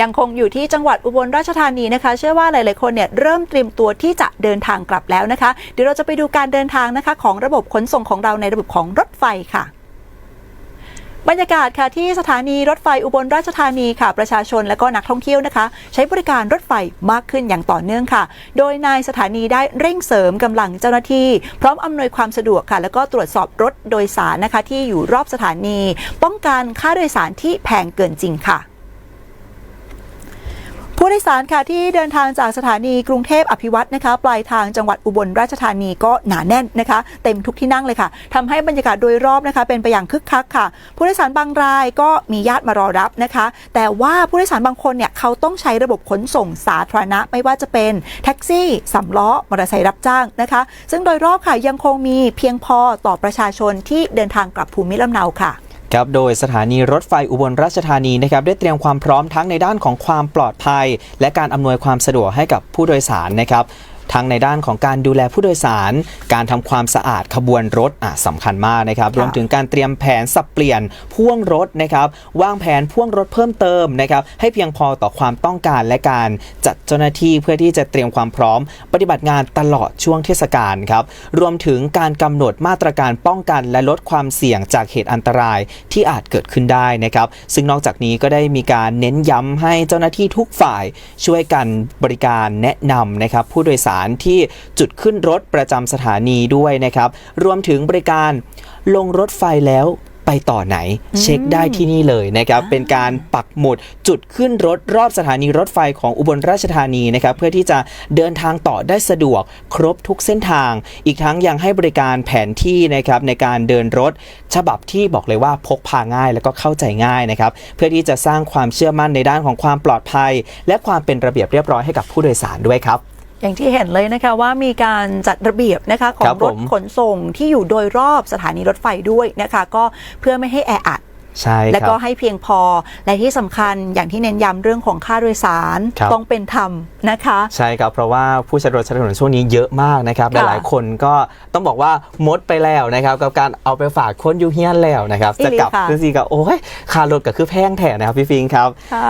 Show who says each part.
Speaker 1: ยังคงอยู่ที่จังหวัดอุบลราชธานีนะคะ เชื่อว่าหลาย ๆ คนเนี่ยเริ่มเตรียมตัวที่จะเดินทางกลับแล้วนะคะ เดี๋ยวเราจะไปดูการเดินทางนะคะ ของระบบขนส่งของเราในระบบของรถไฟค่ะบรรยากาศค่ะที่สถานีรถไฟอุบลราชธานีค่ะ ประชาชนและก็นักท่องเที่ยวนะคะ ใช้บริการรถไฟมากขึ้นอย่างต่อเนื่องค่ะ โดยนายสถานีได้เร่งเสริมกำลังเจ้าหน้าที่ พร้อมอำนวยความสะดวกค่ะ แล้วก็ตรวจสอบรถโดยสารนะคะ ที่อยู่รอบสถานี ป้องกันค่าโดยสารที่แพงเกินจริงค่ะ โดยสารค่ะที่เดินทางจากสถานีกรุงเทพอภิวัตนะคะ ปลายทางจังหวัดอุบลราชธานีก็หนาแน่นนะคะ เต็มทุกที่นั่งเลยค่ะทำให้บรรยากาศโดยรอบนะคะ เป็นไปอย่างคึกคักค่ะ ผู้โดยสารบางรายก็มีญาติมารอรับนะคะ แต่ว่าผู้โดยสารบางคนเนี่ยเขาต้องใช้ระบบขนส่งสาธารณะไม่ว่าจะเป็นแท็กซี่สำล้อมอเตอร์ไซค์รับจ้างนะคะ ซึ่งโดยรอบค่ะยังคงมีเพียงพอต่อประชาชนที่เดินทางกลับภูมิลำเนาค่ะ
Speaker 2: ครับโดยสถานีรถไฟอุบลราชธานีนะครับได้เตรียมความพร้อมทั้งในด้านของความปลอดภัย และการอำนวยความสะดวกให้กับผู้โดยสารนะครับ ทั้งในด้านของการดูแลผู้โดยสาร การทำความสะอาดขบวนรถอะสำคัญมากนะครับ
Speaker 1: ค่ะ
Speaker 2: รวมถึงการเตรียมแผนสับเปลี่ยนพ่วงรถนะครับ วางแผนพ่วงรถเพิ่มเติมนะครับให้เพียงพอต่อความต้องการและการจัดเจ้าหน้าที่เพื่อที่จะเตรียมความพร้อม ปฏิบัติงานตลอดช่วงเทศกาลครับรวมถึงการกำหนดมาตรการป้องกันและลดความเสี่ยงจากเหตุอันตรายที่อาจเกิดขึ้นได้นะครับ ซึ่งนอกจากนี้ก็ได้มีการเน้นย้ำให้เจ้าหน้าที่ทุกฝ่ายช่วยกันบริการแนะนำนะครับผู้โดยสารที่จุดขึ้นรถประจำสถานีด้วยนะครับ รวมถึงบริการลงรถไฟแล้วไปต่อไหน เช็คได้ที่นี่เลยนะครับ เป็นการปักหมุดจุดขึ้นรถรอบสถานีรถไฟของอุบลราชธานีนะครับ เพื่อที่จะเดินทางต่อได้สะดวกครบทุกเส้นทาง อีกทั้งยังให้บริการแผนที่นะครับในการเดินรถ ฉบับที่บอกเลยว่าพกพาง่ายแล้วก็เข้าใจง่ายนะครับ เพื่อที่จะสร้างความเชื่อมั่นในด้านของความปลอดภัย และความเป็นระเบียบเรียบร้อยให้กับผู้โดยสารด้วยครับ
Speaker 1: อย่างที่เห็นเลยนะคะว่ามีการจัดระเบียบนะคะขอ
Speaker 2: ครั
Speaker 1: ง
Speaker 2: บ
Speaker 1: ร
Speaker 2: ผ
Speaker 1: ถ
Speaker 2: ม
Speaker 1: ขนส่งที่อยู่โดยรอบสถานีรถไฟด้วยนะคะ ก็เพื่อไม่ให้แออัด
Speaker 2: ใช่
Speaker 1: และ
Speaker 2: ครั
Speaker 1: ก็
Speaker 2: บ
Speaker 1: ให้เพียงพอและที่สำคัญอย่างที่เน้นย้ำเรื่องของค่าโดยสาร
Speaker 2: ครับ
Speaker 1: ต้องเป็นธรรมนะคะ
Speaker 2: ใช่ครับ เพราะว่าผู้ใช้รถใช้ถนนช่วงนี้เยอะมากนะครับ
Speaker 1: ค่ะ
Speaker 2: หลายๆคนก็ต้องบอกว่ามดไปแล้วนะครับ กับการเอาไปฝากคนอยูเฮียนแล้วนะครับ
Speaker 1: อีหลี
Speaker 2: จะกลับ
Speaker 1: ค่ะ
Speaker 2: คือสิกับโอ้ยค่ารถก็คือแพงแท้นะครับพี่ฟิงครับ
Speaker 1: ค่ะ